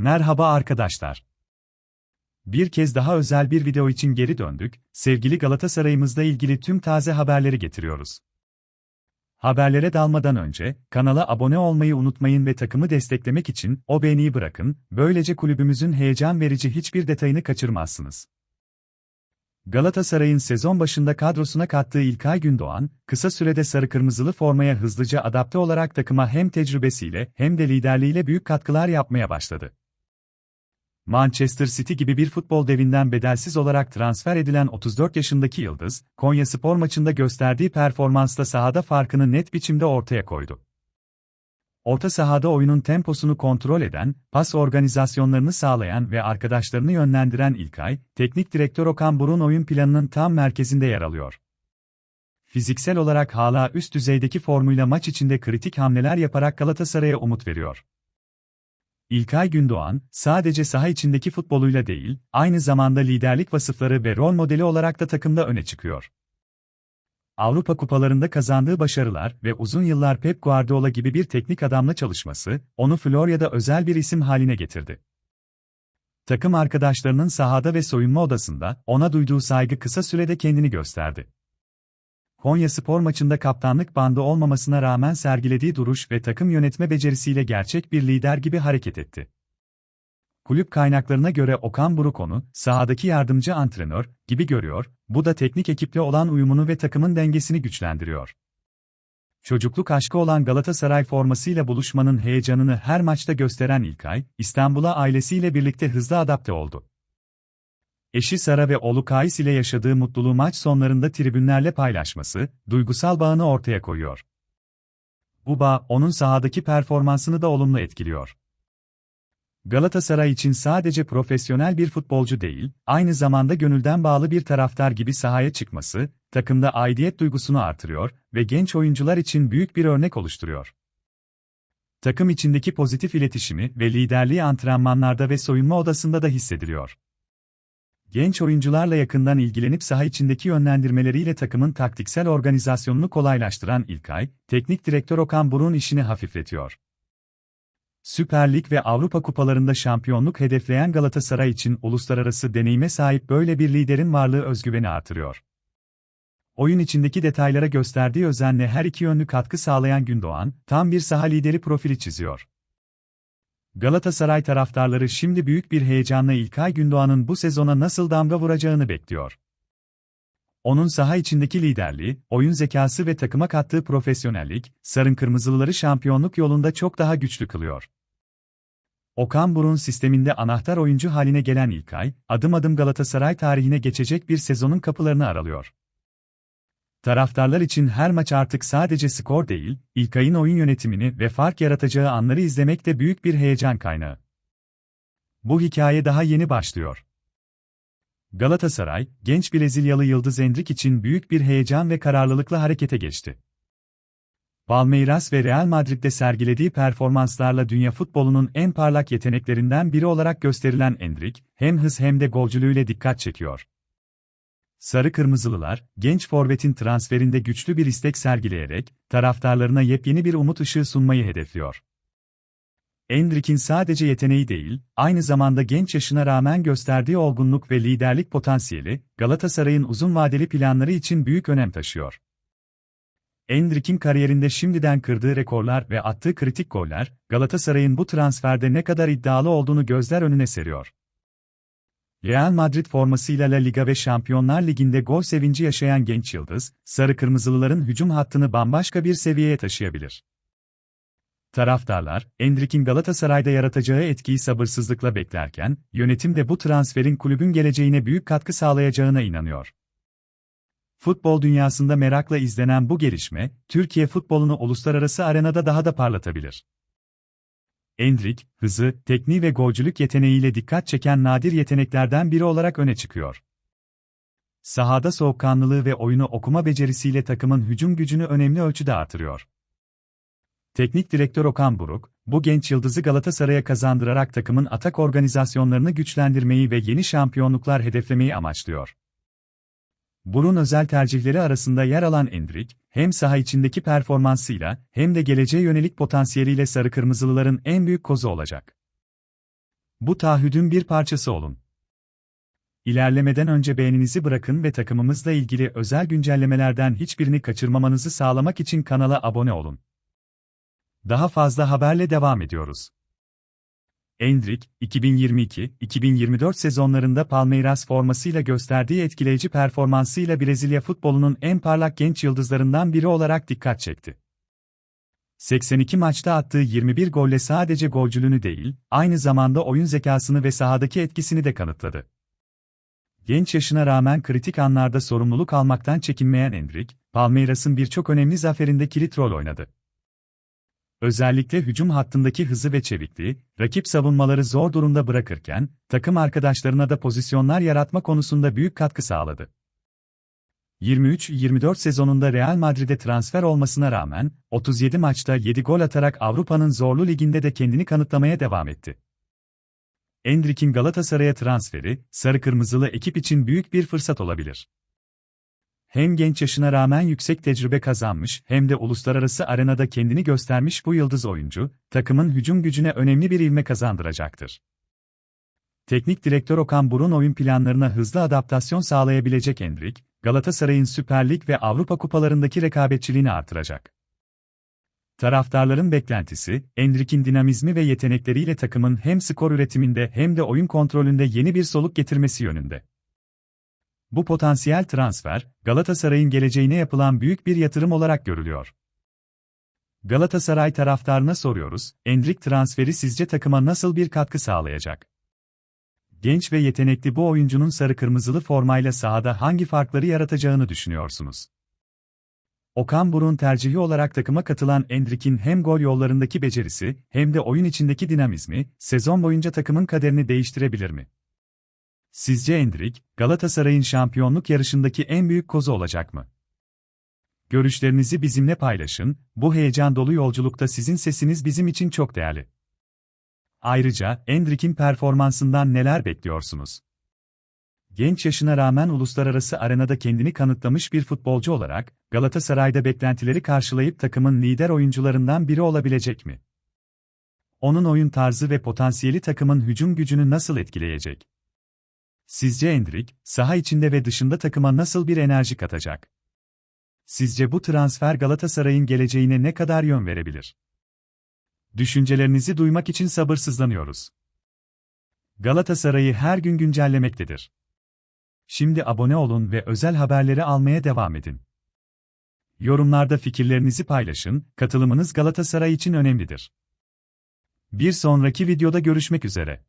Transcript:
Merhaba arkadaşlar. Bir kez daha özel bir video için geri döndük, sevgili Galatasaray'ımızla ilgili tüm taze haberleri getiriyoruz. Haberlere dalmadan önce, kanala abone olmayı unutmayın ve takımı desteklemek için o beğeniyi bırakın, böylece kulübümüzün heyecan verici hiçbir detayını kaçırmazsınız. Galatasaray'ın sezon başında kadrosuna kattığı İlkay Gündoğan, kısa sürede sarı kırmızılı formaya hızlıca adapte olarak takıma hem tecrübesiyle hem de liderliğiyle büyük katkılar yapmaya başladı. Manchester City gibi bir futbol devinden bedelsiz olarak transfer edilen 34 yaşındaki Yıldız, Konya Spor maçında gösterdiği performansla sahada farkını net biçimde ortaya koydu. Orta sahada oyunun temposunu kontrol eden, pas organizasyonlarını sağlayan ve arkadaşlarını yönlendiren İlkay, teknik direktör Okan Burun oyun planının tam merkezinde yer alıyor. Fiziksel olarak hala üst düzeydeki formuyla maç içinde kritik hamleler yaparak Galatasaray'a umut veriyor. İlkay Gündoğan, sadece saha içindeki futboluyla değil, aynı zamanda liderlik vasıfları ve rol modeli olarak da takımda öne çıkıyor. Avrupa kupalarında kazandığı başarılar ve uzun yıllar Pep Guardiola gibi bir teknik adamla çalışması, onu Florya'da özel bir isim haline getirdi. Takım arkadaşlarının sahada ve soyunma odasında ona duyduğu saygı kısa sürede kendini gösterdi. Konya spor maçında kaptanlık bandı olmamasına rağmen sergilediği duruş ve takım yönetme becerisiyle gerçek bir lider gibi hareket etti. Kulüp kaynaklarına göre Okan Buruk sahadaki yardımcı antrenör, gibi görüyor, bu da teknik ekiple olan uyumunu ve takımın dengesini güçlendiriyor. Çocukluk aşkı olan Galatasaray formasıyla buluşmanın heyecanını her maçta gösteren İlkay, İstanbul'a ailesiyle birlikte hızlı adapte oldu. Eşi Sara ve oğlu Kais ile yaşadığı mutluluğu maç sonlarında tribünlerle paylaşması, duygusal bağını ortaya koyuyor. Bu bağ, onun sahadaki performansını da olumlu etkiliyor. Galatasaray için sadece profesyonel bir futbolcu değil, aynı zamanda gönülden bağlı bir taraftar gibi sahaya çıkması, takımda aidiyet duygusunu artırıyor ve genç oyuncular için büyük bir örnek oluşturuyor. Takım içindeki pozitif iletişimi ve liderliği antrenmanlarda ve soyunma odasında da hissediliyor. Genç oyuncularla yakından ilgilenip saha içindeki yönlendirmeleriyle takımın taktiksel organizasyonunu kolaylaştıran İlkay, teknik direktör Okan Buruk'un işini hafifletiyor. Süper Lig ve Avrupa kupalarında şampiyonluk hedefleyen Galatasaray için uluslararası deneyime sahip böyle bir liderin varlığı özgüveni artırıyor. Oyun içindeki detaylara gösterdiği özenle her iki yönlü katkı sağlayan Gündoğan, tam bir saha lideri profili çiziyor. Galatasaray taraftarları şimdi büyük bir heyecanla İlkay Gündoğan'ın bu sezona nasıl damga vuracağını bekliyor. Onun saha içindeki liderliği, oyun zekası ve takıma kattığı profesyonellik, Sarın Kırmızılıları şampiyonluk yolunda çok daha güçlü kılıyor. Okan Burun sisteminde anahtar oyuncu haline gelen İlkay, adım adım Galatasaray tarihine geçecek bir sezonun kapılarını aralıyor. Taraftarlar için her maç artık sadece skor değil, İlkay'ın oyun yönetimini ve fark yaratacağı anları izlemek de büyük bir heyecan kaynağı. Bu hikaye daha yeni başlıyor. Galatasaray, genç Brezilyalı Yıldız Endrik için büyük bir heyecan ve kararlılıkla harekete geçti. Palmeiras ve Real Madrid'de sergilediği performanslarla dünya futbolunun en parlak yeteneklerinden biri olarak gösterilen Endrik, hem hız hem de golcülüğüyle dikkat çekiyor. Sarı Kırmızılılar, genç forvetin transferinde güçlü bir istek sergileyerek, taraftarlarına yepyeni bir umut ışığı sunmayı hedefliyor. Endrick'in sadece yeteneği değil, aynı zamanda genç yaşına rağmen gösterdiği olgunluk ve liderlik potansiyeli, Galatasaray'ın uzun vadeli planları için büyük önem taşıyor. Endrick'in kariyerinde şimdiden kırdığı rekorlar ve attığı kritik goller, Galatasaray'ın bu transferde ne kadar iddialı olduğunu gözler önüne seriyor. Real Madrid formasıyla La Liga ve Şampiyonlar Ligi'nde gol sevinci yaşayan genç yıldız, sarı kırmızılıların hücum hattını bambaşka bir seviyeye taşıyabilir. Taraftarlar, Endrick'in Galatasaray'da yaratacağı etkiyi sabırsızlıkla beklerken, yönetim de bu transferin kulübün geleceğine büyük katkı sağlayacağına inanıyor. Futbol dünyasında merakla izlenen bu gelişme, Türkiye futbolunu uluslararası arenada daha da parlatabilir. Endrick, hızı, tekniği ve golcülük yeteneğiyle dikkat çeken nadir yeteneklerden biri olarak öne çıkıyor. Sahada soğukkanlılığı ve oyunu okuma becerisiyle takımın hücum gücünü önemli ölçüde artırıyor. Teknik direktör Okan Buruk, bu genç yıldızı Galatasaray'a kazandırarak takımın atak organizasyonlarını güçlendirmeyi ve yeni şampiyonluklar hedeflemeyi amaçlıyor. Burun özel tercihleri arasında yer alan Endrick, hem saha içindeki performansıyla hem de geleceğe yönelik potansiyeliyle sarı kırmızılıların en büyük kozu olacak. Bu taahhüdün bir parçası olun. İlerlemeden önce beğeninizi bırakın ve takımımızla ilgili özel güncellemelerden hiçbirini kaçırmamanızı sağlamak için kanala abone olun. Daha fazla haberle devam ediyoruz. Endrick, 2022-2024 sezonlarında Palmeiras formasıyla gösterdiği etkileyici performansıyla Brezilya futbolunun en parlak genç yıldızlarından biri olarak dikkat çekti. 82 maçta attığı 21 golle sadece golcülüğünü değil, aynı zamanda oyun zekasını ve sahadaki etkisini de kanıtladı. Genç yaşına rağmen kritik anlarda sorumluluk almaktan çekinmeyen Endrick, Palmeiras'ın birçok önemli zaferinde kilit rol oynadı. Özellikle hücum hattındaki hızı ve çevikliği, rakip savunmaları zor durumda bırakırken, takım arkadaşlarına da pozisyonlar yaratma konusunda büyük katkı sağladı. 23-24 sezonunda Real Madrid'e transfer olmasına rağmen, 37 maçta 7 gol atarak Avrupa'nın zorlu liginde de kendini kanıtlamaya devam etti. Endrick'in Galatasaray'a transferi, sarı kırmızılı ekip için büyük bir fırsat olabilir. Hem genç yaşına rağmen yüksek tecrübe kazanmış hem de uluslararası arenada kendini göstermiş bu yıldız oyuncu, takımın hücum gücüne önemli bir ilme kazandıracaktır. Teknik direktör Okan Burun oyun planlarına hızlı adaptasyon sağlayabilecek Endrick, Galatasaray'ın Süper Lig ve Avrupa kupalarındaki rekabetçiliğini artıracak. Taraftarların beklentisi, Endrick'in dinamizmi ve yetenekleriyle takımın hem skor üretiminde hem de oyun kontrolünde yeni bir soluk getirmesi yönünde. Bu potansiyel transfer, Galatasaray'ın geleceğine yapılan büyük bir yatırım olarak görülüyor. Galatasaray taraftarına soruyoruz, Endrick transferi sizce takıma nasıl bir katkı sağlayacak? Genç ve yetenekli bu oyuncunun sarı kırmızılı formayla sahada hangi farkları yaratacağını düşünüyorsunuz? Okan Burun tercihi olarak takıma katılan Endrick'in hem gol yollarındaki becerisi hem de oyun içindeki dinamizmi sezon boyunca takımın kaderini değiştirebilir mi? Sizce Endrick, Galatasaray'ın şampiyonluk yarışındaki en büyük kozu olacak mı? Görüşlerinizi bizimle paylaşın, bu heyecan dolu yolculukta sizin sesiniz bizim için çok değerli. Ayrıca, Endrick'in performansından neler bekliyorsunuz? Genç yaşına rağmen uluslararası arenada kendini kanıtlamış bir futbolcu olarak, Galatasaray'da beklentileri karşılayıp takımın lider oyuncularından biri olabilecek mi? Onun oyun tarzı ve potansiyeli takımın hücum gücünü nasıl etkileyecek? Sizce Endrick, saha içinde ve dışında takıma nasıl bir enerji katacak? Sizce bu transfer Galatasaray'ın geleceğine ne kadar yön verebilir? Düşüncelerinizi duymak için sabırsızlanıyoruz. Galatasaray'ı her gün güncellemektedir. Şimdi abone olun ve özel haberleri almaya devam edin. Yorumlarda fikirlerinizi paylaşın, katılımınız Galatasaray için önemlidir. Bir sonraki videoda görüşmek üzere.